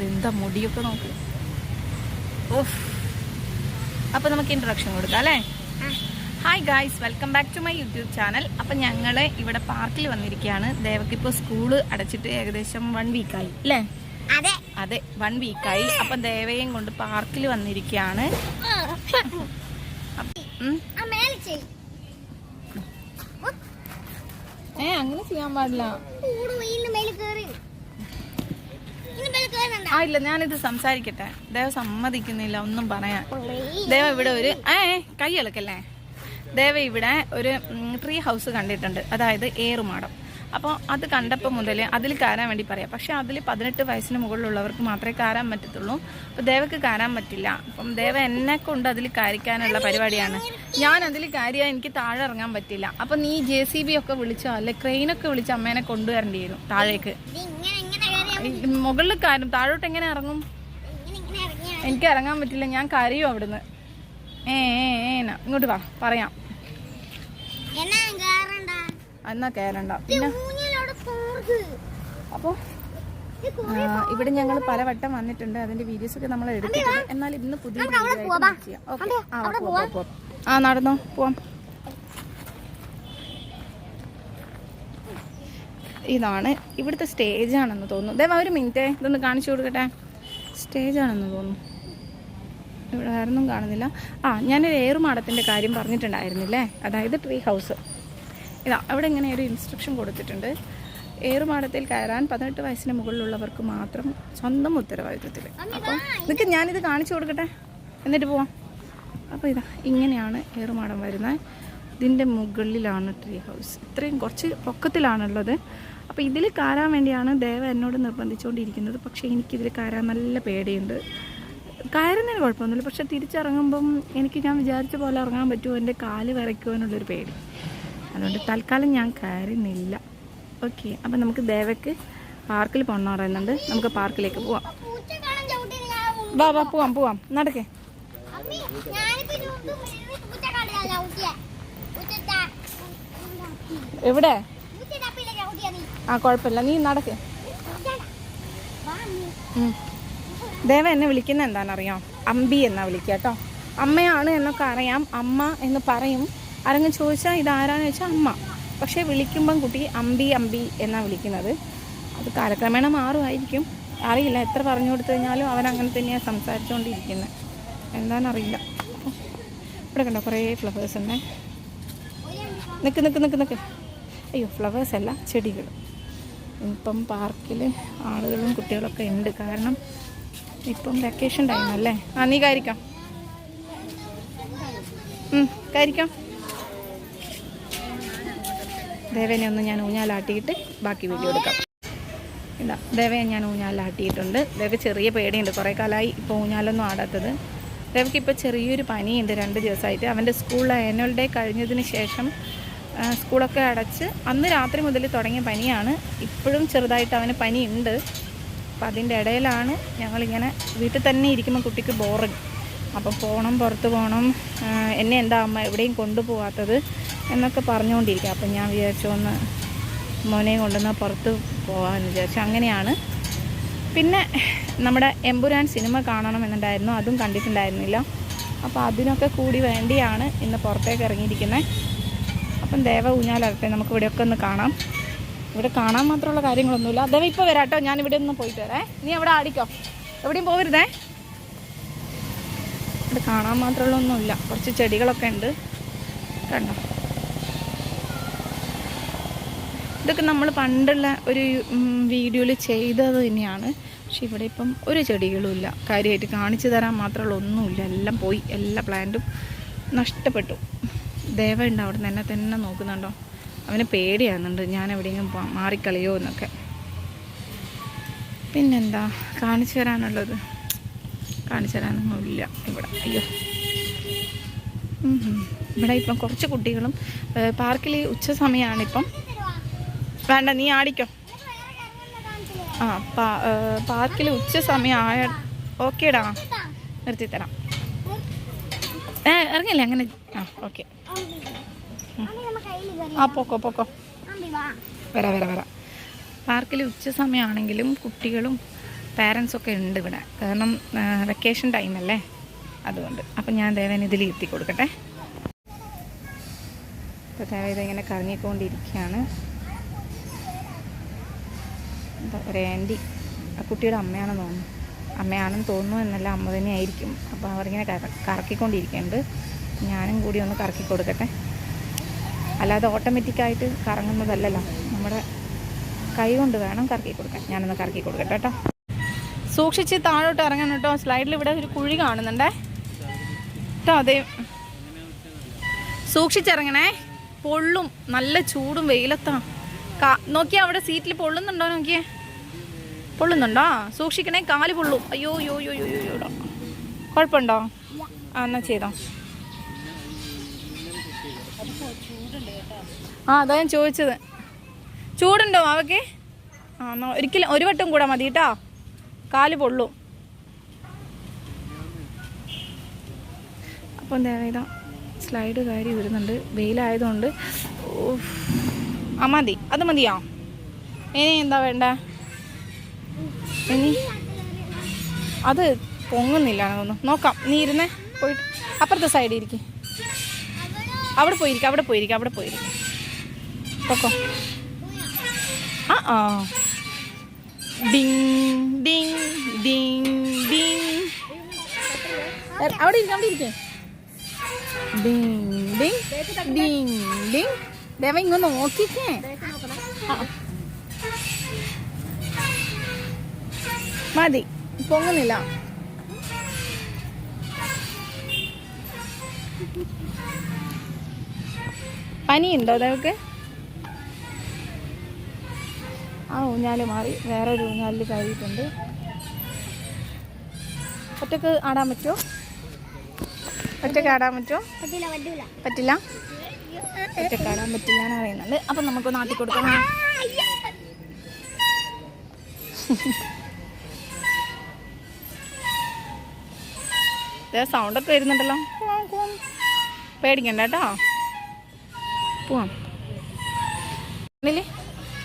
ഇതെന്താ മുടിയൊക്കെ നോക്ക്. ഓഫ് അപ്പൊ നമുക്ക് ഇൻട്രൊഡക്ഷൻ കൊടുക്കാം അല്ലേ? Hi guys welcome back to my YouTube channel അപ്പം ഞങ്ങൾ ഇവിടെ പാർക്കിൽ വന്നിരിക്കുകയാണ് ദേവക്ക് ഇപ്പോൾ സ്കൂൾ അടച്ചിട്ട് ഏകദേശം വൺ വീക്കായി അല്ലേ? അതെ. അതെ വൺ വീക്കായി അപ്പം ദേവയും കൊണ്ട് പാർക്കിൽ വന്നിരിക്കുകയാണ് ഏ അങ്ങനെ ചെയ്യാൻ പാടില്ല കൂട് ഇന്ന് മേലെ കേറി ഇന്ന് മേലെ കേറണ്ട ആ ഇല്ല ഞാനിത് സംസാരിക്കട്ടെ. ദേവ സമ്മതിക്കുന്നില്ല ഒന്നും പറയാൻ. ദേവ ഇവിടെ ഒരു ഏ കൈ ഇളക്കല്ലേ ദേവ ഇവിടെ ഒരു ട്രീ ഹൗസ് കണ്ടിട്ടുണ്ട്. അതായത് ഏറുമാടം. അപ്പോൾ അത് കണ്ടപ്പോൾ മുതൽ അതിൽ കയറാൻ വേണ്ടി പറയാം. പക്ഷെ അതിൽ പതിനെട്ട് വയസ്സിന് മുകളിലുള്ളവർക്ക് മാത്രമേ കയറാൻ പറ്റത്തുള്ളൂ. അപ്പോൾ ദേവക്ക് കയറാൻ പറ്റില്ല. അപ്പം ദേവ എന്നെ കൊണ്ട് അതിൽ കയറിക്കാനുള്ള പരിപാടിയാണ്. ഞാൻ അതിൽ കയറിയാൽ എനിക്ക് താഴെ ഇറങ്ങാൻ പറ്റില്ല. അപ്പം നീ ജെ സി ബി ഒക്കെ വിളിച്ചോ? അല്ലെ ക്രെയിനൊക്കെ വിളിച്ച് അമ്മേനെ കൊണ്ടുവരേണ്ടി വരും താഴേക്ക്. മുകളിൽ കാര്യം താഴോട്ട് എങ്ങനെ ഇറങ്ങും? എനിക്ക് ഇറങ്ങാൻ പറ്റില്ല ഞാൻ കരയും അവിടുന്ന്. ഏ ഏ ഏന ഇങ്ങോട്ട് വാ പറയാം. എന്നാ അപ്പോ കയറണ്ട പിന്നെ അപ്പോൾ ഇവിടെ ഞങ്ങൾ പലവട്ടം വന്നിട്ടുണ്ട് അതിന്റെ വീഡിയോസ് ഒക്കെ നമ്മൾ എടുത്തിട്ടുണ്ട്. എന്നാൽ ഇന്ന് പുതിയ ചെയ്യാം. ആ നടന്നോ പോവാം. ഇതാണ് ഇവിടുത്തെ സ്റ്റേജ് ആണെന്ന് തോന്നുന്നു. ദേവ ഒരു മിനിറ്റേ. ഇതൊന്ന് കാണിച്ചു കൊടുക്കട്ടെ? സ്റ്റേജ് ആണെന്ന് തോന്നുന്നു. ഇവിടെ വേറൊന്നും കാണുന്നില്ല. ആ ഞാനൊരു ഏറുമാടത്തിന്റെ കാര്യം പറഞ്ഞിട്ടുണ്ടായിരുന്നില്ലേ? അതായത് ട്രീ ഹൗസ് ഇതാ അവിടെ ഇങ്ങനെ ഒരു ഇൻസ്ട്രക്ഷൻ കൊടുത്തിട്ടുണ്ട്. ഏറുമാടത്തിൽ കയറാൻ പതിനെട്ട് വയസ്സിന് മുകളിലുള്ളവർക്ക് മാത്രം സ്വന്തം ഉത്തരവാദിത്വത്തിൽ. അപ്പം നിൽക്ക് ഞാനിത് കാണിച്ചു കൊടുക്കട്ടെ? എന്നിട്ട് പോവാം. അപ്പോൾ ഇതാ ഇങ്ങനെയാണ് ഏറുമാടം വരുന്നത്. ഇതിന്റെ മുകളിലാണ് ട്രീ ഹൗസ് ഇത്രയും കുറച്ച് പൊക്കത്തിലാണുള്ളത്. അപ്പോൾ ഇതിൽ കയറാൻ വേണ്ടിയാണ് ദേവ എന്നോട് നിർബന്ധിച്ചുകൊണ്ടിരിക്കുന്നത് പക്ഷേ എനിക്കിതിൽ കയറാൻ നല്ല പേടിയുണ്ട്. കയറുന്നതിന് കുഴപ്പമൊന്നുമില്ല. പക്ഷെ തിരിച്ചിറങ്ങുമ്പം എനിക്ക് ഞാൻ വിചാരിച്ച പോലെ ഇറങ്ങാൻ പറ്റുമോ? എന്റെ കാൽ എന്നുള്ളൊരു പേടി. അതുകൊണ്ട് തൽക്കാലം ഞാൻ കയറുന്നില്ല. ഓക്കെ. അപ്പം നമുക്ക് ദേവയ്ക്ക് പാർക്കിൽ പോകണം പറയുന്നുണ്ട്. നമുക്ക് പാർക്കിലേക്ക് പോവാം. വാ വാ പോവാം പോവാം. നടക്കേ. എവിടെ? ആ കുഴപ്പമില്ല. നീ നടക്കേ. ദേവ എന്നെ വിളിക്കുന്ന എന്താണെന്നറിയോ? അമ്പി എന്നാ വിളിക്കുക കേട്ടോ. അമ്മയാണ് എന്നൊക്കെ അറിയാം. അമ്മ എന്ന് പറയും. ആരെങ്കിലും ചോദിച്ചാൽ ഇതാരാന്ന് വെച്ചാൽ അമ്മ. പക്ഷേ വിളിക്കുമ്പം കുട്ടി അമ്പി അമ്പി എന്നാ വിളിക്കുന്നത്. അത് കാലക്രമേണ മാറുമായിരിക്കും. അറിയില്ല എത്ര പറഞ്ഞു കൊടുത്തു കഴിഞ്ഞാലും അവരങ്ങനെ തന്നെയാണ് സംസാരിച്ചുകൊണ്ടിരിക്കുന്നത് എന്താണെന്നറിയില്ല. ഇവിടെ കണ്ടോ കുറേ ഫ്ലവേഴ്സ് ഉണ്ടേ. നിൽക്ക് നിൽക്ക് നിൽക്ക് നിൽക്ക് അയ്യോ ഫ്ലവേഴ്സ് അല്ല ചെടികൾ. ഇപ്പം പാർക്കിൽ ആളുകളും കുട്ടികളൊക്കെ ഉണ്ട്. കാരണം ഇപ്പം വെക്കേഷൻ ടൈം അല്ലേ? ആ നീ കാരിക്കാം കാരിക്കാം ദേവേനെ ഒന്ന് ഞാൻ ഊഞ്ഞാലാട്ടിയിട്ട് ബാക്കി വീഡിയോ എടുക്കാം. ഇതാ ദേവയെ ഞാൻ ഊഞ്ഞാലാട്ടിയിട്ടുണ്ട്. ദേവ ചെറിയ പേടിയുണ്ട്. കുറേ കാലമായി ഇപ്പോൾ ഊഞ്ഞാലൊന്നും ആടാത്തത്. ദേവയ്ക്ക് ഇപ്പോൾ ചെറിയൊരു പനിയുണ്ട് രണ്ട് ദിവസമായിട്ട്. അവന്റെ സ്കൂളിൽ ആനുവൽ ഡേ കഴിഞ്ഞതിന് ശേഷം സ്കൂളൊക്കെ അടച്ച് അന്ന് രാത്രി മുതൽ തുടങ്ങിയ പനിയാണ്. ഇപ്പോഴും ചെറുതായിട്ട് അവന് പനിയുണ്ട്. അപ്പം അതിന്റെ ഇടയിലാണ് ഞങ്ങളിങ്ങനെ വീട്ടിൽ തന്നെ ഇരിക്കുമ്പോൾ കുട്ടിക്ക് ബോറിങ്. അപ്പം പോകണം പുറത്ത് പോകണം എന്നെ എന്താ അമ്മ എവിടെയും കൊണ്ടുപോകാത്തത് എന്നൊക്കെ പറഞ്ഞുകൊണ്ടിരിക്കുക. അപ്പം ഞാൻ വിചാരിച്ചു ഒന്ന് മോനെയും കൊണ്ടുവന്നാൽ പുറത്ത് പോകാമെന്ന് വിചാരിച്ചു. അങ്ങനെയാണ്. പിന്നെ നമ്മുടെ എമ്പുരാൻ സിനിമ കാണണമെന്നുണ്ടായിരുന്നു അതും കണ്ടിട്ടുണ്ടായിരുന്നില്ല. അപ്പോൾ അതിനൊക്കെ കൂടി വേണ്ടിയാണ് ഇന്ന് പുറത്തേക്ക് ഇറങ്ങിയിരിക്കുന്നത്. അപ്പം ദേവ ഊഞ്ഞാലാകട്ടെ നമുക്ക് ഇവിടെയൊക്കെ ഒന്ന് കാണാം. ഇവിടെ കാണാൻ മാത്രമുള്ള കാര്യങ്ങളൊന്നുമില്ല. ദേവ ഇപ്പോൾ വരാം കേട്ടോ ഞാൻ ഇവിടെ ഒന്ന് പോയിട്ട് വരാം. നീ അവിടെ ആടിക്കോ. എവിടെയും പോകരുതേ ഇവിടെ കാണാൻ മാത്രമുള്ള ഒന്നുമില്ല കുറച്ച് ചെടികളൊക്കെ ഉണ്ട്. കണ്ടോ? ഇതൊക്കെ നമ്മൾ പണ്ടുള്ള ഒരു വീഡിയോയിൽ ചെയ്തത് തന്നെയാണ്. പക്ഷെ ഇവിടെ ഇപ്പം ഒരു ചെടികളും ഇല്ല. കാര്യമായിട്ട് കാണിച്ചു തരാൻ മാത്രമുള്ള ഒന്നുമില്ല. എല്ലാം പോയി. എല്ലാ പ്ലാന്റും നഷ്ടപ്പെട്ടു. ദേവ ഉണ്ട് അവിടെ നിന്ന് എന്നെ തന്നെ നോക്കുന്നുണ്ടോ? അവന് പേടിയാകുന്നുണ്ട് ഞാൻ എവിടെയെങ്കിലും മാറിക്കളിയോ എന്നൊക്കെ. പിന്നെന്താ? കാണിച്ചു തരാനുള്ളത്. കാണിച്ചു തരാനൊന്നുമില്ല ഇവിടെ. അയ്യോ. ഇവിടെ ഇപ്പം കുറച്ച് കുട്ടികളും പാർക്കിൽ ഉച്ച സമയമാണിപ്പം വേണ്ട നീ ആടിക്കോ. ആ പാർക്കിൽ ഉച്ച സമയം ആയ ഓക്കേടാ. നിർത്തിത്തരാം. ഏ ഇറങ്ങില്ലേ? അങ്ങനെ ആ ഓക്കെ. ആ. പോക്കോ പോക്കോ. വരാ വരാ വരാ. പാർക്കിൽ ഉച്ച സമയമാണെങ്കിലും കുട്ടികളും പാരൻസൊക്കെ ഉണ്ട് ഇവിടെ. കാരണം വെക്കേഷൻ ടൈം അല്ലേ? അതുകൊണ്ട്. അപ്പം ഞാൻ ദേവൻ ഇതിൽ ഇരുത്തി കൊടുക്കട്ടെ. അപ്പോൾ ദേവ ഇതിങ്ങനെ കറങ്ങിക്കൊണ്ടിരിക്കുകയാണ്. എന്താ ഒരു ആന്റി ആ കുട്ടിയുടെ അമ്മയാണെന്ന് തോന്നുന്നു. അമ്മയാണെന്ന് തോന്നുന്നു എന്നല്ല അമ്മ തന്നെയായിരിക്കും. അപ്പോൾ അവരിങ്ങനെ കറ കറക്കിക്കൊണ്ടിരിക്കുന്നുണ്ട്. ഞാനും കൂടി ഒന്ന് കറക്കി കൊടുക്കട്ടെ. അല്ലാതെ ഓട്ടോമാറ്റിക്കായിട്ട് കറങ്ങുന്നതല്ലല്ലോ. നമ്മുടെ കൈ കൊണ്ട് വേണം കറക്കി കൊടുക്കാൻ. ഞാനൊന്ന് കറക്കി കൊടുക്കട്ടെ കേട്ടോ. സൂക്ഷിച്ച് താഴോട്ട് ഇറങ്ങണം കേട്ടോ. സ്ലൈഡിൽ ഇവിടെ ഒരു കുഴി കാണുന്നുണ്ടേ. കേട്ടോ അതെ. സൂക്ഷിച്ചിറങ്ങണേ. പൊള്ളും. നല്ല ചൂടും വെയിലത്താ. കാ നോക്കിയാ അവിടെ സീറ്റിൽ പൊള്ളുന്നുണ്ടോ നോക്കിയേ? പൊള്ളുന്നുണ്ടോ? സൂക്ഷിക്കണേ കാൽ പൊള്ളും. അയ്യോ അയ്യോ അയ്യോ അയ്യോ. കുഴപ്പമുണ്ടോ? ആ എന്നാ ചെയ്തോ. ആ അതാ ഞാൻ ചോദിച്ചത്. ചൂടുണ്ടോ അവക്ക് ആ എന്നാ ഒരിക്കലും ഒരു വട്ടം കൂടെ മതി കേട്ടോ. കാൽ പൊള്ളും. അപ്പം ഇതാ സ്ലൈഡ് കയറി വരുന്നുണ്ട്. വെയിലായതുകൊണ്ട്. ആ മതി. അത് മതിയോ? ഇനി എന്താ വേണ്ട? ഇനി? അത് പൊങ്ങുന്നില്ല തോന്നുന്നു. നോക്കാം. നീ ഇരുന്നേ. പോയിട്ട്. അപ്പുറത്തെ സൈഡിൽ ഇരിക്കും. അവിടെ പോയിരിക്കും അവിടെ പോയിരിക്കും അവിടെ പോയിരിക്കും. പൊക്കോ ആ ആ ഡിങ് ഡിങ് ഡിങ് ഡിങ് അവിടെ ഇരിക്കും അവിടെ ഇരിക്കേ. ഡിങ് ഡിങ് ഡിങ് ഡിങ് ദേവ ഇങ്ങ് നോക്കിക്കേ. ആ. മതി പൊങ്ങുന്നില്ല. പനിയുണ്ടോ ദേവക്ക്? ആ ഊഞ്ഞാൽ മാറി വേറെ ഒരു ഊഞ്ഞാലിൽ കയറിയിട്ടുണ്ട്. ഒറ്റയ്ക്ക് ആടാൻ പറ്റുമോ? ഒറ്റയ്ക്ക് ആടാൻ പറ്റുമോ? പറ്റില്ല ഒറ്റയ്ക്ക് ആടാൻ പറ്റില്ല എന്ന് പറയുന്നുണ്ട്. അപ്പം നമുക്ക് നാട്ടിൽ കൊടുക്കണം സൗണ്ടൊക്കെ വരുന്നുണ്ടല്ലോ. പേടിക്കണ്ട കേട്ടോ. പോവാം. കണ്ണിൽ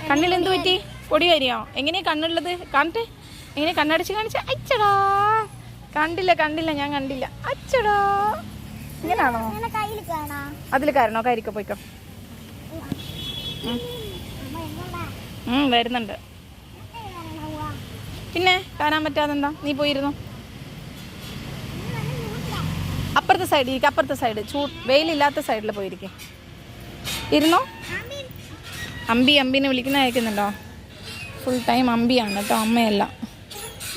കണ്ണിൽ എന്ത് പറ്റി? പൊടി വരിയോ എങ്ങനെയാ കണ്ണുള്ളത്? കാണട്ടെ എങ്ങനെ കണ്ണടച്ച് കാണിച്ച? അച്ചടാ. കണ്ടില്ല കണ്ടില്ല ഞാൻ കണ്ടില്ല. അച്ചടാ. ഇങ്ങനാണോ? അതിൽ കാരണോ കരിക്കോ പോയിക്കോ. വരുന്നുണ്ട്. പിന്നെ കാണാൻ പറ്റാതെന്താ? നീ പോയിരുന്നു. അപ്പുറത്തെ സൈഡ് ഇരിക്കും അപ്പുറത്തെ സൈഡ് ചൂ വെയിലില്ലാത്ത സൈഡിൽ പോയിരിക്കും. ഇരുന്നോ? അമ്പി അമ്പിനെ വിളിക്കുന്ന കേൾക്കുന്നുണ്ടോ? ഫുൾ ടൈം അമ്പിയാണ് കേട്ടോ അമ്മയല്ല.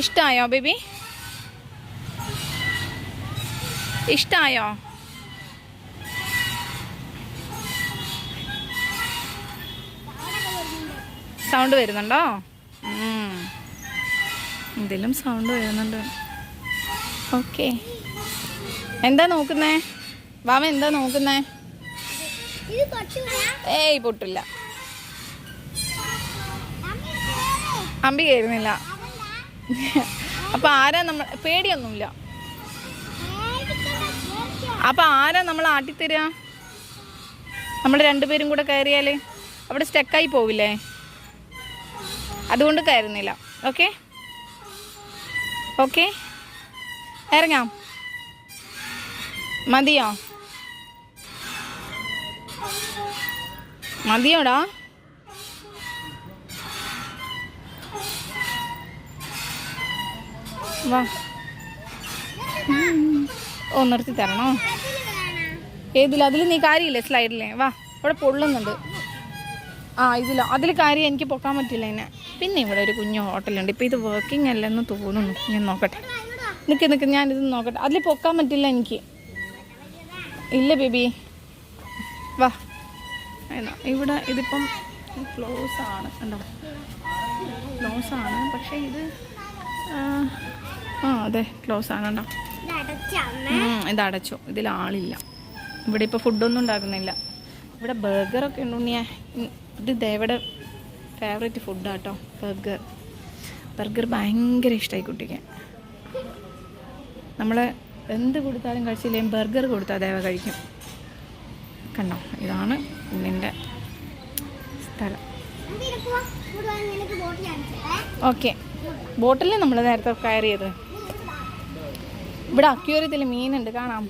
ഇഷ്ടമായോ ബേബി? ഇഷ്ടമായോ സൗണ്ട് വരുന്നുണ്ടോ? എന്തെങ്കിലും ഇതിലും സൗണ്ട് വരുന്നുണ്ട്. ഓക്കെ. എന്താ നോക്കുന്നേ? വാമ എന്താ നോക്കുന്നേ? ഏയ് പൊട്ടില്ല. അമ്പി കയറുന്നില്ല അപ്പൊ ആരാ നമ്മൾ പേടിയൊന്നുമില്ല. അപ്പൊ ആരാ നമ്മൾ ആട്ടിത്തരിക നമ്മൾ രണ്ടുപേരും കൂടെ കയറിയാൽ അവിടെ സ്റ്റക്കായി പോവില്ലേ? അതുകൊണ്ട് കയറുന്നില്ല. ഓക്കെ? ഓക്കെ? ഇറങ്ങാം. മതിയോ? മതിയോടാ? വാ. ഓ നിർത്തി തരണോ? ഏതില്ല. അതിൽ നീ കാര്യമില്ലേ സ്ലൈഡിലേ? വാ ഇവിടെ പൊള്ളുന്നുണ്ട്. ആ ഇതിലോ. അതിൽ കാര്യം എനിക്ക് പൊക്കാൻ പറ്റില്ല എന്നെ പിന്നെ ഇവിടെ ഒരു കുഞ്ഞു ഹോട്ടലുണ്ട്. ഇപ്പം ഇത് വർക്കിംഗ് അല്ലെന്ന് തോന്നുന്നു. ഞാൻ നോക്കട്ടെ. നിൽക്ക് നിൽക്ക് ഞാനിത് നോക്കട്ടെ. അതിൽ പൊക്കാൻ പറ്റില്ല എനിക്ക്. ഇല്ല ബേബി. വാ. എന്നാ ഇവിടെ ഇതിപ്പം ക്ലോസ് ആണ്. കണ്ടോ? ക്ലോസ് ആണ്. പക്ഷേ ഇത് ആ, അതെ ക്ലോസ് ആണോ ഇത് അടച്ച ഇതിൽ ആളില്ല ഇവിടെ ഇപ്പോൾ ഫുഡൊന്നും ഉണ്ടാക്കുന്നില്ല. ഇവിടെ ബർഗറൊക്കെ ഒക്കെ ഉണ്ണിയെ. ഉം, ഇത് ദേവയുടെ ഫേവറേറ്റ് ഫുഡാട്ടോ ബർഗർ ബർഗർ ഭയങ്കര ഇഷ്ടമായി കുട്ടിക്ക്. നമ്മളെ എന്ത് കൊടുത്താലും കഴിച്ചില്ലെങ്കിൽ ബർഗർ കൊടുത്താൽ ദേവ കഴിക്കും. കണ്ടോ? ഇതാണ് ഉണ്ണിന്റെ സ്ഥലം. ഓക്കെ. ബോട്ടിലേ ബോട്ടിൽ നമ്മൾ നേരത്തെ കയറിയത്. ഇവിടെ അക്യൂരത്തിൽ മീനുണ്ട് കാണാം.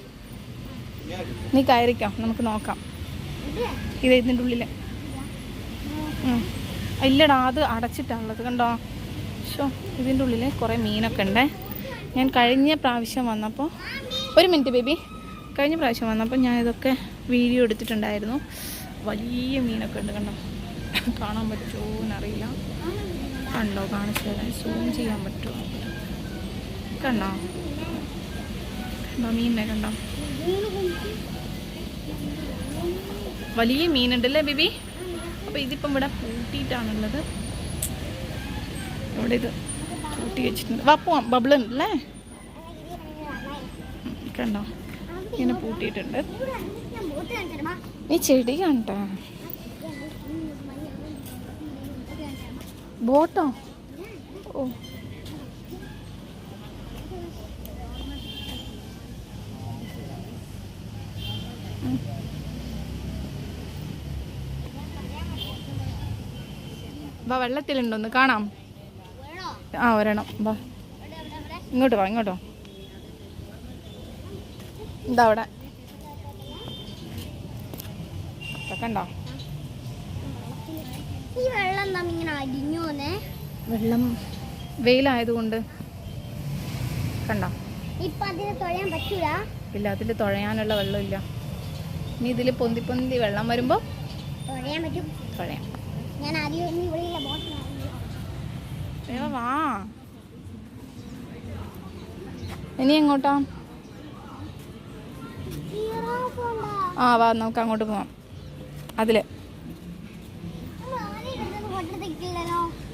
നീ കയറിക്കാം നമുക്ക് നോക്കാം. ഇത് ഇതിന്റെ ഉള്ളിൽ ഇല്ലടാ അത് അടച്ചിട്ടാണുള്ളത് കണ്ടോ? ഷോ ഇതിന്റെ ഉള്ളിൽ കുറേ മീനൊക്കെ ഉണ്ട്. ഞാൻ കഴിഞ്ഞ പ്രാവശ്യം വന്നപ്പോൾ ഒരു മിനിറ്റ് ബേബി. കഴിഞ്ഞ പ്രാവശ്യം വന്നപ്പോൾ ഞാൻ ഇതൊക്കെ വീഡിയോ എടുത്തിട്ടുണ്ടായിരുന്നു. വലിയ മീനൊക്കെ ഉണ്ട് കണ്ടോ? കാണാൻ പറ്റുമോ എന്നറിയില്ല. കണ്ടോ കാണിച്ചു തരാൻ സൂം ചെയ്യാൻ പറ്റുമോ? കണ്ടോ? മീനിനെ കണ്ടോ? വലിയ മീനുണ്ടല്ലേ ബിബി? അപ്പോൾ ഇതിപ്പം ഇവിടെ പൂട്ടിയിട്ടാണുള്ളത് ഇവിടെ ഇത് പൂട്ടി വെച്ചിട്ടുണ്ട്. വാ പോവാം. ബബിൾ ഉണ്ടല്ലേ? കണ്ടോ? ഇങ്ങനെ പൂട്ടിയിട്ടുണ്ട്. ഈ ചെടി കണ്ടോ? ബോട്ടോ? ഓ. ഉം. വെള്ളത്തിലുണ്ടോ? ഒന്ന് കാണാം. ആ ഒരെണ്ണം. വാ. ഇങ്ങോട്ട് വാ ഇങ്ങോട്ടോ എന്താ അവിടെ. കണ്ടോ? ഈ വെള്ളം എന്താ ഇങ്ങനെ അടിഞ്ഞു പോന്നേ. വെള്ളം. വെയിലായതുകൊണ്ട്. കണ്ടോ? ഇപ്പൊ അതിന് തൊഴയാൻ പറ്റൂല. ഇല്ല അതിൽ തുഴയാനുള്ള വെള്ളമില്ല. ഇനി ഇതിൽ പൊന്തി പൊന്തി വെള്ളം വരുമ്പോൾ തൊഴയാൻ പറ്റും. തുഴയാം ഞാൻ ആദ്യം വാ. ഇനി എങ്ങോട്ടാ? ആ വാ നമുക്ക് അങ്ങോട്ട് പോവാം. അതിൽ.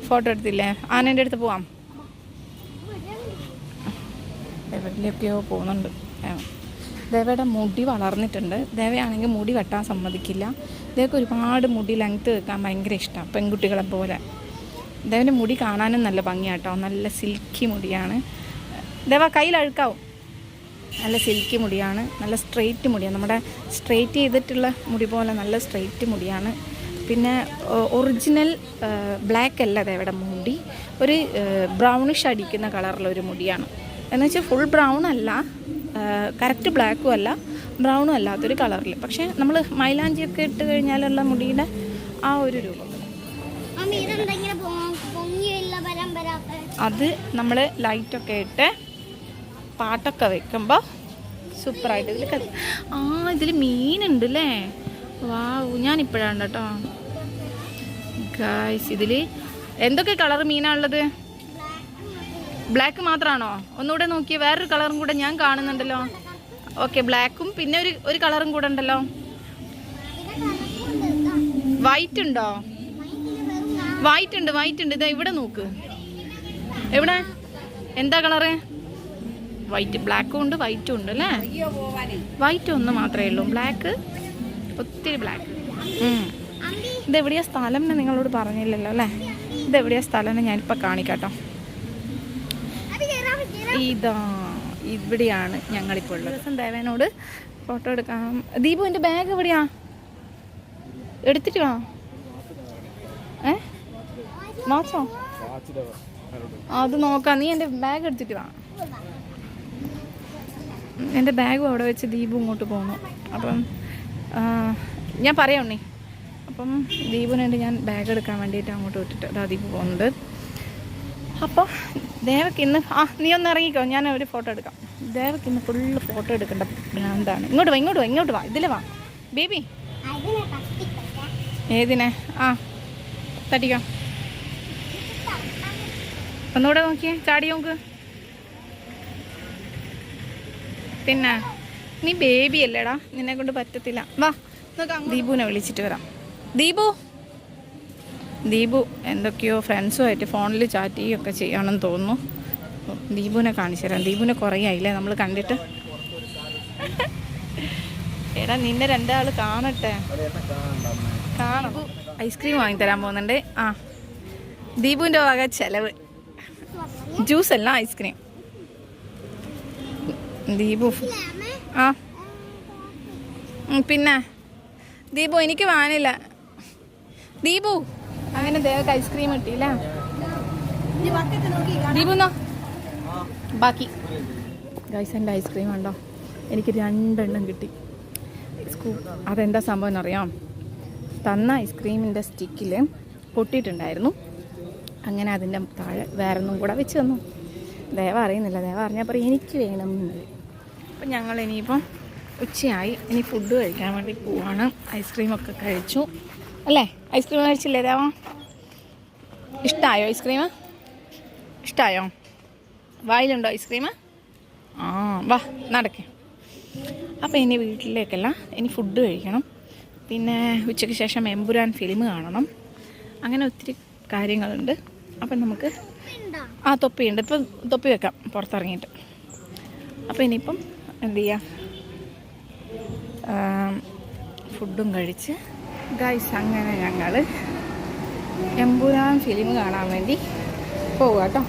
ഫോട്ടോ എടുത്തില്ലേ? ആനേന്റെ അടുത്ത് പോവാം. എവിടെയൊക്കെയോ പോകുന്നുണ്ട്. ദേവയുടെ മുടി വളർന്നിട്ടുണ്ട്. ദേവയാണെങ്കിൽ മുടി വെട്ടാൻ സമ്മതിക്കില്ല. ദേവക്ക് ഒരുപാട് മുടി ലെങ്ത്ത് വെക്കാൻ ഭയങ്കര ഇഷ്ടമാണ് പെൺകുട്ടികളെ പോലെ. ദേവന്റെ മുടി കാണാനും നല്ല ഭംഗിയാട്ടോ. നല്ല സിൽക്കി മുടിയാണ്. ദേവ കയ്യിൽ അഴുക്കാവും? നല്ല സിൽക്കി മുടിയാണ്. നല്ല സ്ട്രെയിറ്റ് മുടിയാണ്. നമ്മുടെ സ്ട്രെയിറ്റ് ചെയ്തിട്ടുള്ള മുടി പോലെ നല്ല സ്ട്രെയിറ്റ് മുടിയാണ്. പിന്നെ ഒറിജിനൽ ബ്ലാക്ക് അല്ല ദേവയുടെ മുടി. ഒരു ബ്രൗണിഷ് അടിക്കുന്ന കളറിലൊരു മുടിയാണ്. എന്നുവെച്ചാൽ ഫുൾ ബ്രൗൺ അല്ല. കറക്റ്റ് ബ്ലാക്കും അല്ല ബ്രൗണും അല്ലാത്തൊരു കളറിൽ പക്ഷേ നമ്മൾ മൈലാഞ്ചിയൊക്കെ ഇട്ട് കഴിഞ്ഞാലുള്ള മുടിയുടെ ആ ഒരു രൂപം. അത് നമ്മൾ ലൈറ്റൊക്കെ ഇട്ട് പാട്ടൊക്കെ വെക്കുമ്പോൾ സൂപ്പറായിട്ട് ഇതിൽ കത്തി ആ ഇതിൽ മീനുണ്ട് അല്ലേ വാവ് ഞാനിപ്പോഴാണ് കേട്ടോ. ഗായ്സ് ഇതിൽ എന്തൊക്കെ കളർ മീനാണുള്ളത് ബ്ലാക്ക് മാത്രമാണോ ഒന്നുകൂടെ നോക്കിയേ വേറൊരു കളറും കൂടെ ഞാൻ കാണുന്നുണ്ടല്ലോ. ഓക്കെ ബ്ലാക്കും പിന്നെ ഒരു ഒരു കളറും കൂടെ ഉണ്ടല്ലോ. വൈറ്റ് ഉണ്ടോ? വൈറ്റ് ഉണ്ട് വൈറ്റ് ഉണ്ട്. ഇതാ ഇവിടെ നോക്ക്. എവിടെ? എന്താ കളറ് വൈറ്റ് ബ്ലാക്കും ഉണ്ട് വൈറ്റും ഉണ്ട് അല്ലേ? വൈറ്റ് ഒന്ന് മാത്രമേ ഉള്ളൂ. ബ്ലാക്ക് ഒത്തിരി ബ്ലാക്ക് ഇതെവിടെയാ സ്ഥലം എന്ന് നിങ്ങളോട് പറഞ്ഞില്ലല്ലോ അല്ലേ? ഇതെവിടെയാ സ്ഥലം എന്ന് ഞാനിപ്പോൾ കാണിക്കാട്ടോ. ഇതാ ഇവിടെയാണ് ഞങ്ങളിപ്പോൾ ഉള്ളത്. ദിവസം ദേവേനോട് ഫോട്ടോ എടുക്കാം. ദീപു എന്റെ ബാഗ് എവിടെയാ? എടുത്തിട്ട് വാ. ഏ? വാച്ചോ? അത് നോക്കാം. നീ എന്റെ ബാഗ് എടുത്തിട്ട് വാ. എന്റെ ബാഗും അവിടെ വെച്ച് ദീപു ഇങ്ങോട്ട് പോന്നു. അപ്പം ഞാൻ പറയാം ഉണ്ണി. അപ്പം ദീപുനുണ്ട് ഞാൻ ബാഗ് എടുക്കാൻ വേണ്ടിയിട്ട് അങ്ങോട്ട് വിട്ടിട്ട് അതാ ദീപു പോകുന്നുണ്ട് അപ്പോൾ ദേവക്ക് ഇന്ന് ആ നീ ഒന്ന് ഇറങ്ങിക്കോ. ഞാൻ ഒരു ഫോട്ടോ എടുക്കാം. ദേവക്ക് ഇന്ന് ഫുള്ള് ഫോട്ടോ എടുക്കേണ്ട ഭ്രാന്താണ് ഇങ്ങോട്ട് വാ ഇങ്ങോട്ട് വാ ഇങ്ങോട്ട് വാ. ഇതിൽ വാ. ബേബി. ഏതിനെ? ആ തട്ടിക്കോ. ഒന്നുകൂടെ നോക്കിയേ ചാടി നോക്ക്. പിന്നെ നീ ബേബി അല്ലേടാ? നിന്നെ കൊണ്ട് പറ്റത്തില്ല. വാ നോക്കാം ദീപുവിനെ വിളിച്ചിട്ട് വരാം. ദീപു ദീപു എന്തൊക്കെയോ ഫ്രണ്ട്സുമായിട്ട് ഫോണിൽ ചാറ്റ് ചെയ്യുകയൊക്കെ ചെയ്യണമെന്ന് തോന്നുന്നു. ദീപുവിനെ കാണിച്ചു തരാം. ദീപുവിനെ കുറേ ആയില്ലേ? നമ്മൾ കണ്ടിട്ട്. എടാ നിന്നെ രണ്ടാൾ കാണട്ടെ. കാണു. ഐസ്ക്രീം വാങ്ങിത്തരാൻ പോകുന്നുണ്ട്. ആ. ദീപുവിന്റെ വക ചെലവ്. ജ്യൂസ് അല്ല ഐസ്ക്രീം ദീപു ആ. പിന്നെ. ദീപു എനിക്ക് വാനില്ല ദീപു. അങ്ങനെ ദേവക്ക് ഐസ്ക്രീം കിട്ടിയില്ല? ദീപുന്നോ ബാക്കി. ഗൈസ് എന്റെ ഐസ്ക്രീം ഉണ്ടോ എനിക്ക് രണ്ടെണ്ണം കിട്ടി. സ്കൂ അതെന്താ സംഭവം എന്നറിയാം തന്ന ഐസ്ക്രീമിന്റെ സ്റ്റിക്കിൽ പൊട്ടിയിട്ടുണ്ടായിരുന്നു. അങ്ങനെ അതിന്റെ താഴെ വേറെ ഒന്നും കൂടെ വെച്ച് തന്നു. ദേവ അറിയുന്നില്ല. ദേവ അറിഞ്ഞാൽ പറയും എനിക്ക് വേണം എന്നുള്ളത് അപ്പം ഞങ്ങൾ ഇനിയിപ്പം ഉച്ചയായി. ഇനി ഫുഡ് കഴിക്കാൻ വേണ്ടി പോവാണ്. ഐസ്ക്രീമൊക്കെ കഴിച്ചു. അല്ലേ? ഐസ്ക്രീം കഴിച്ചില്ലേ ദേവാ ഇഷ്ടമായോ ഐസ്ക്രീം ഇഷ്ടമായോ വായിലുണ്ടോ ഐസ്ക്രീം ആ വാ നടക്കേ. അപ്പോൾ ഇനി വീട്ടിലേക്കല്ല ഇനി ഫുഡ് കഴിക്കണം. പിന്നെ ഉച്ചയ്ക്ക് ശേഷം എമ്പുരാൻ ഫിലിം കാണണം. അങ്ങനെ ഒത്തിരി കാര്യങ്ങളുണ്ട്. അപ്പം നമുക്ക് ആ തൊപ്പിയുണ്ട്. ഇപ്പം തൊപ്പി വെക്കാം പുറത്തിറങ്ങിയിട്ട്. അപ്പോൾ ഇനിയിപ്പം എന്ത് ചെയ്യാം? ഫുഡും കഴിച്ച് ഗൈസ് അങ്ങനെ ഞങ്ങൾ എമ്പുരാൻ ഫിലിം കാണാൻ വേണ്ടി പോവുക കേട്ടോ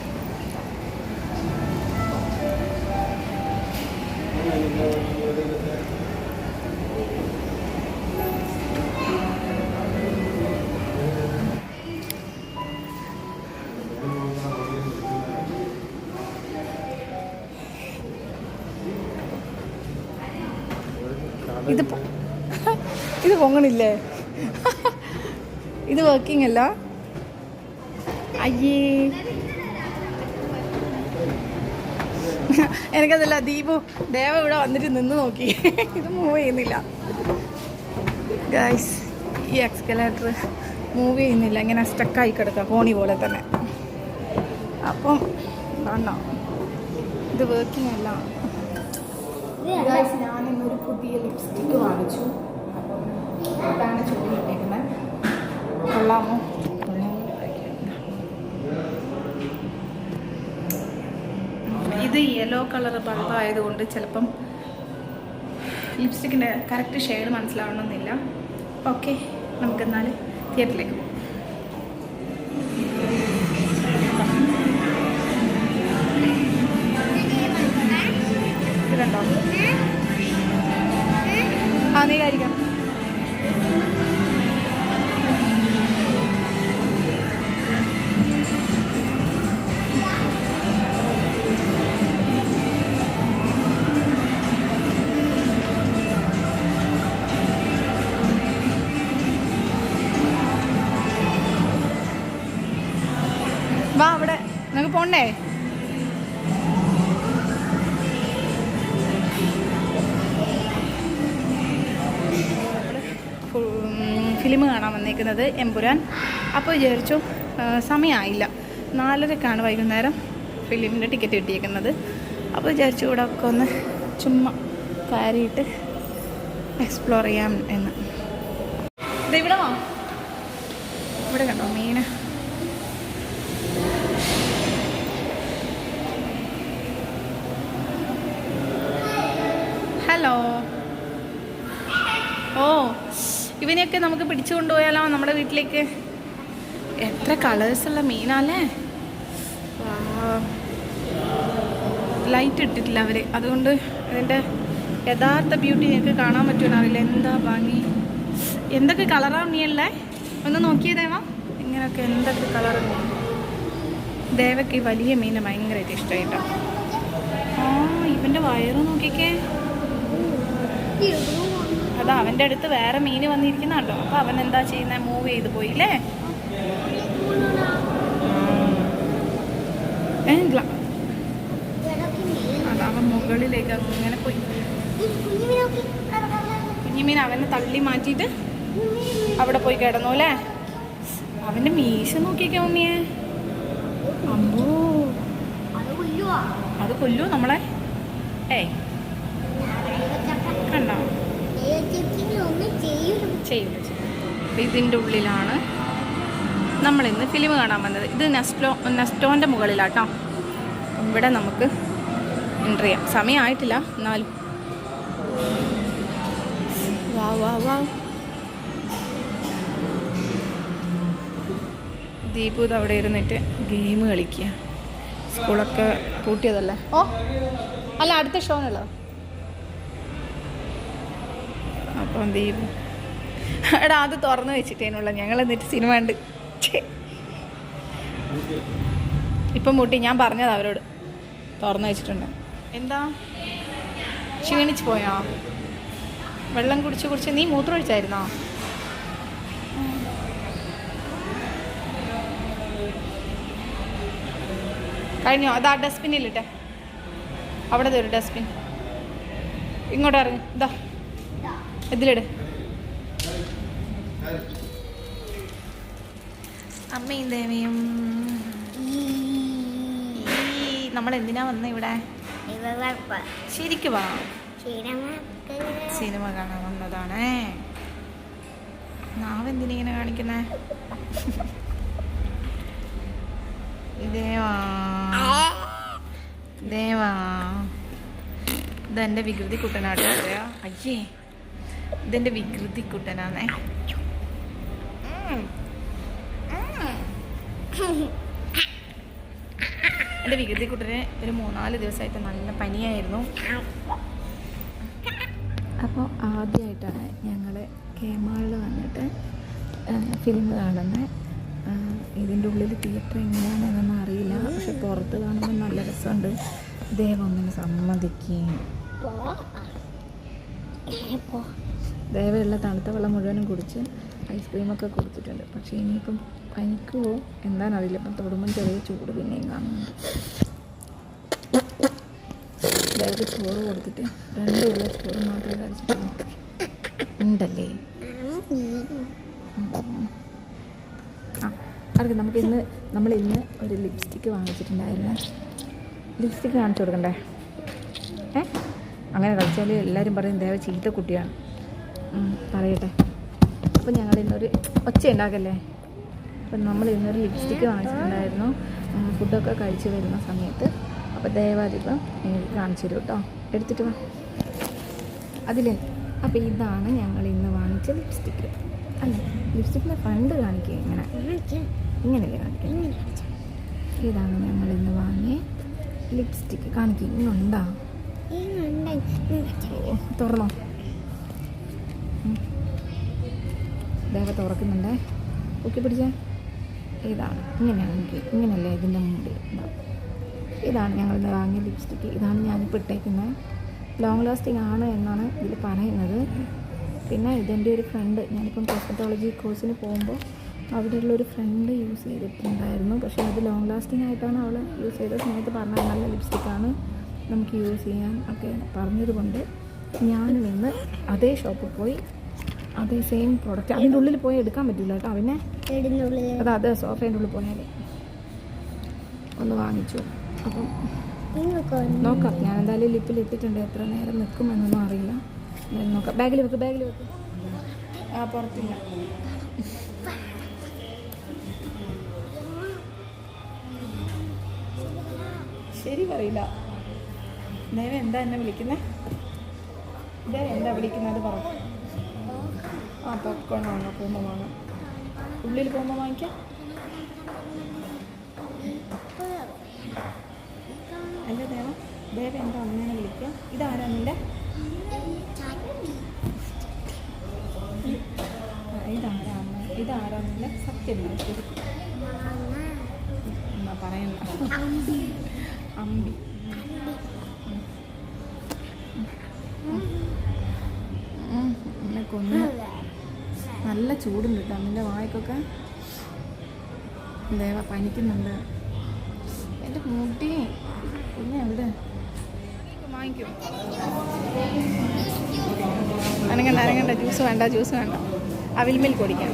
ഇത് ഇത് പൊങ്ങണില്ലേ? ഇത് വർക്കിംഗ് അല്ല? അയ്യേ. എനിക്കതല്ല ദീപു ദേവ ഇവിടെ വന്നിട്ട് നിന്ന് നോക്കി. ഇത് മൂവ് ചെയ്യുന്നില്ല. ഗൈസ് ഈ എക്സ്കലേറ്റർ മൂവ് ചെയ്യുന്നില്ല. ഇങ്ങനെ സ്റ്റക്കായി കിടക്കുക ഫോണി പോലെ തന്നെ. അപ്പം വേണ്ട ഇത് വർക്കിംഗ് അല്ല. ഗൈസ് ഞാൻ ഇന്നൊരു പുതിയ ലിപ്സ്റ്റിക്ക് വാങ്ങിച്ചു. അതാണ് ചൂടിയിട്ടേക്കുന്നത് കൊള്ളാമോ? കൊള്ളാമോ? ഇത് യെല്ലോ കളർ ബൾബായതുകൊണ്ട് ചിലപ്പം ലിപ്സ്റ്റിക്കിന്റെ കറക്റ്റ് ഷെയ്ഡ് മനസ്സിലാവണമെന്നില്ല. ഓക്കെ നമുക്കെന്നാൽ തിയേറ്ററിലേക്ക് പോകാം. അപ്പോൾ വിചാരിച്ചു സമയമായില്ല. നാലരക്കാണ് വൈകുന്നേരം ഫിലിമിന്റെ ടിക്കറ്റ് കിട്ടിയേക്കുന്നത്. അപ്പോൾ വിചാരിച്ചു ഇവിടെ ഒക്കെ ഒന്ന് ചുമ്മാ കയറിയിട്ട് എക്സ്പ്ലോർ ചെയ്യാം എന്ന്. ഇവിടെ വാ. ഇവിടെ കണ്ടോ മീൻ ഹലോ. ഓ ഇവനെയൊക്കെ നമുക്ക് പിടിച്ചു കൊണ്ടുപോയാലോ നമ്മുടെ വീട്ടിലേക്ക്? എത്ര കളേഴ്സുള്ള മീനാല്ലേ? ലൈറ്റ് ഇട്ടിട്ടില്ല അവർ അതുകൊണ്ട് അതിന്റെ യഥാർത്ഥ ബ്യൂട്ടി ഞങ്ങൾക്ക് കാണാൻ പറ്റുമെന്ന് അറിയില്ല എന്താ ഭംഗി? എന്തൊക്കെ കളറാണ് നീയല്ലേ ഒന്ന് നോക്കിയതേവാ ഇങ്ങനെയൊക്കെ എന്തൊക്കെ കളർ ദേവക്ക് വലിയ മീനെ ഭയങ്കരമായിട്ട് ഇഷ്ടമായിട്ടോ ആ ഇവന്റെ വയറ് നോക്കിക്കേ. അതാ അവന്റെ അടുത്ത് വേറെ മീന് വന്നിരിക്കുന്നുണ്ടോ അപ്പോൾ അവൻ എന്താ ചെയ്യുന്നത് മൂവ് ചെയ്ത് പോയില്ലേ ഏ ഗ്ലാ- അത് അവൻ മുകളിലേക്ക് അങ്ങനെ പോയി. കുഞ്ഞിമീൻ അവനെ തള്ളി മാറ്റിട്ട് അവിടെ പോയി കിടന്നു അല്ലേ? അവന്റെ മീശ നോക്കിയൊക്കെ മമ്മിയെ. അമ്പോ. അത് കൊല്ലൂ നമ്മളെ. ഏയ്. കണ്ടോ? ചെയ്യൂ. ചെയ്യൂല ഇതിന്റെ ഉള്ളിലാണ് നമ്മളിന്ന് ഫിലിം കാണാൻ വന്നത്. ഇത് നെസ്റ്റോ നെസ്റ്റോന്റെ മുകളിലാട്ടോ. ഇവിടെ നമുക്ക് എന്റർ ചെയ്യാം. സമയമായിട്ടില്ല എന്നാലും. വാ വാ വാ. ദീപു ഇത് അവിടെ ഇരുന്നിട്ട് ഗെയിം കളിക്കുക. സ്കൂളൊക്കെ പൂട്ടിയതല്ലേ? ഓ അല്ല അടുത്ത ഷോനുള്ളോ അപ്പം ദീപു. എടാ അത് തുറന്നു വെച്ചിട്ടേനുള്ള. ഞങ്ങൾ എന്നിട്ട് സിനിമ ഉണ്ട് ഛെ. ഇപ്പം മുട്ടി. ഞാൻ പറഞ്ഞത് അവരോട്. തുറന്നു വെച്ചിട്ടുണ്ട്. എന്താ? ക്ഷീണിച്ച് പോയോ? വെള്ളം കുടിച്ച് കുടിച്ച് നീ മൂത്രം ഒഴിച്ചായിരുന്നോ? കഴിഞ്ഞോ? അതാ ഡസ്റ്റ്ബിന്നിലിട്ടെ അവിടെ തരും ഡസ്റ്റ്ബിൻ. ഇങ്ങോട്ട് ഇറങ്ങി. ഇതാ. ഇതിലിട്. അമ്മയും ദേവിയും. നമ്മൾ എന്തിനാ വന്ന ഇവിടെ? ശരിക്കും സിനിമ കാണാൻ വന്നതാണേ. നാവ് എന്തിനിങ്ങനെ കാണിക്കുന്നേ? ദേവാ. ദേവാ. ഇതെന്റെ വികൃതി കുട്ടനാട്ടോ അയ്യേ. ഇതെന്റെ വികൃതി കുട്ടനാണേ. എന്റെ വികൃതി കുട്ടന് ഒരു മൂന്നാൽ ദിവസമായിട്ട് നല്ല പനിയായിരുന്നു. അപ്പോൾ ആദ്യമായിട്ടാണ് ഞങ്ങൾ കേമാളിൽ വന്നിട്ട് ഫിലിം കാണുന്നത് ഇതിന്റെ ഉള്ളിൽ തിയേറ്റർ എങ്ങനെയാണെന്നൊന്നും അറിയില്ല. പക്ഷെ പുറത്ത് കാണുമ്പോൾ നല്ല രസമുണ്ട്. ദേവൊന്നിനെ സമ്മതിക്കുകയും ദേവയുള്ള തണുത്ത വെള്ളം മുഴുവനും കുടിച്ച് ഐസ്ക്രീമൊക്കെ കുടിച്ചിട്ടുണ്ട് പക്ഷേ ഇനിയിപ്പം പനിക്കുമോ എന്താണെന്നറിയില്ല ഇപ്പം തൊടുമ്പം ചെറിയ ചൂട് പിന്നെയും കാണുന്നുണ്ട് അതായത് ചോറ് കൊടുത്തിട്ട് രണ്ട് ഉള്ള ചോറ് മാത്രമേ കഴിച്ചിട്ടുള്ളൂ. ഉണ്ടല്ലേ? ആ അറിയാം നമുക്ക് ഇന്ന് നമ്മൾ ഇന്ന് ഒരു ലിപ്സ്റ്റിക്ക് വാങ്ങിച്ചിട്ടുണ്ടായിരുന്നു. ലിപ്സ്റ്റിക്ക് കാണിച്ചു കൊടുക്കണ്ടേ? ഏ? അങ്ങനെ കളിച്ചാൽ എല്ലാവരും പറയും ദേവ ചീത്ത കുട്ടിയാണ്. പറയട്ടെ. അപ്പം ഞങ്ങൾ ഇന്നൊരു ഒച്ച ഉണ്ടാക്കല്ലേ അപ്പം നമ്മൾ ഇന്നൊരു ലിപ്സ്റ്റിക്ക് വാങ്ങിച്ചിട്ടുണ്ടായിരുന്നു. ഫുഡൊക്കെ കഴിച്ച് വരുന്ന സമയത്ത്. അപ്പോൾ ദയവാതിപ്പം എനിക്ക് കാണിച്ചു തരും കേട്ടോ. എടുത്തിട്ട് വാ. അതിൽ അപ്പോൾ ഇതാണ് ഞങ്ങൾ ഇന്ന് വാങ്ങിച്ച ലിപ്സ്റ്റിക്ക് അല്ലേ? ലിപ്സ്റ്റിക്കിന്റെ ഫ്രണ്ട് കാണിക്കുക ഇങ്ങനെ. ഇങ്ങനെയല്ലേ കാണിക്കുക ഇതാണ് ഞങ്ങൾ ഇന്ന് വാങ്ങിയ ലിപ്സ്റ്റിക്ക് കാണിക്കുക ഇങ്ങനുണ്ടോ? തുറന്നോ. ദേവ തുറക്കുന്നുണ്ടേ. പൊക്കി പിടിച്ചേ. ഇതാണ്. ഇങ്ങനെയാണ് എനിക്ക് ഇങ്ങനെയല്ലേ ഇതിന്റെ മുമ്പിൽ ഇതാണ് ഞങ്ങൾ ഇന്ന് വാങ്ങിയ ലിപ്സ്റ്റിക്ക് ഇതാണ് ഞാനിപ്പോൾ ഇട്ടേക്കുന്നത്. ലോങ് ലാസ്റ്റിംഗ് ആണ് എന്നാണ് ഇതിൽ പറയുന്നത്. പിന്നെ ഇതെന്റെ ഒരു ഫ്രണ്ട് ഞാനിപ്പം കോസ്മെറ്റോളജി കോഴ്സിന് പോകുമ്പോൾ അവിടെയുള്ള ഒരു ഫ്രണ്ട് യൂസ് ചെയ്തിട്ടുണ്ടായിരുന്നു. പക്ഷേ അത് ലോങ് ലാസ്റ്റിംഗ് ആയിട്ടാണ് അവൾ യൂസ് ചെയ്ത സമയത്ത് പറഞ്ഞത് നല്ല ലിപ്സ്റ്റിക്കാണ് നമുക്ക് യൂസ് ചെയ്യാൻ ഒക്കെ പറഞ്ഞതുകൊണ്ട് ഞാനും ഇന്ന് അതേ ഷോപ്പിൽ പോയി അതേ സെയിം പ്രോഡക്റ്റ് അതിന്റെ ഉള്ളിൽ പോയി എടുക്കാൻ പറ്റില്ല കേട്ടോ. അവനെ അതെ അതെ സോഫേന്റെ ഉള്ളിൽ പോയാൽ ഒന്ന് വാങ്ങിച്ചു. അപ്പം നോക്കാം. ഞാൻ എന്തായാലും ലിപ്പിൽ ഇട്ടിട്ടുണ്ട്. എത്ര നേരം നിൽക്കും എന്നൊന്നും അറിയില്ല. എന്തായാലും നോക്കാം. ബാഗിൽ വെക്ക് ബാഗിൽ വെക്ക്. ആ പുറത്തില്ല. ശരി പറയില്ല. നേരെ എന്താ എന്നെ വിളിക്കുന്നത് ഇതേ എന്താ വിളിക്കുന്നത്? പറ. ആ പോപ്കോൺ വാങ്ങാം പോകുമ്പോൾ വാങ്ങാം ഉള്ളിൽ പോകുമ്പോൾ വാങ്ങിക്കാം. അല്ല ദേവ ദേവ എന്താ അമ്മേനെ വിളിക്കുക? ഇതാരാ നിന്റെ ഇതാരാ അമ്മ? ഇതാരാ നിന്റെ ശരി. പറയണ്ട. അമ്പി. നല്ല ചൂടുണ്ട് കേട്ടോ. അതിന്റെ വായ്ക്കൊക്കെ ദേവ പനിക്കുന്നുണ്ട്. എന്റെ മുടി പിന്നെ എവിടെ വാങ്ങിക്കും. അനങ്ങണ്ട അനങ്ങണ്ട. ജ്യൂസ് വേണ്ട ജ്യൂസ് വേണ്ട. അവിൽ മിൽക്ക് കുടിക്കാം.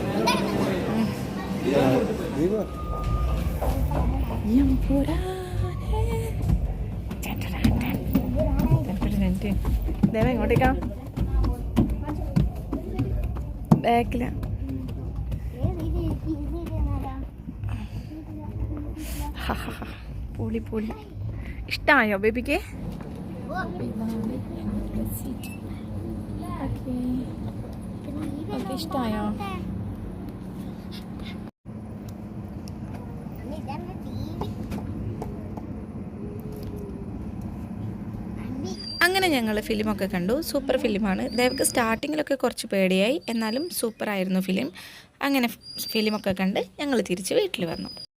ദേവ ഇങ്ങോട്ടേക്കാ ബാക്കില. പൊളി പൊളി. ഇഷ്ടമായോ ബേബിക്ക്? ഇഷ്ടമായോ അങ്ങനെ ഞങ്ങൾ ഫിലിമൊക്കെ കണ്ടു. സൂപ്പർ ഫിലിമാണ്. ദേവക്ക് സ്റ്റാർട്ടിങ്ങിലൊക്കെ കുറച്ച് പേടിയായി. എന്നാലും സൂപ്പറായിരുന്നു ഫിലിം. അങ്ങനെ ഫിലിമൊക്കെ കണ്ട് ഞങ്ങൾ തിരിച്ച് വീട്ടിൽ വന്നു.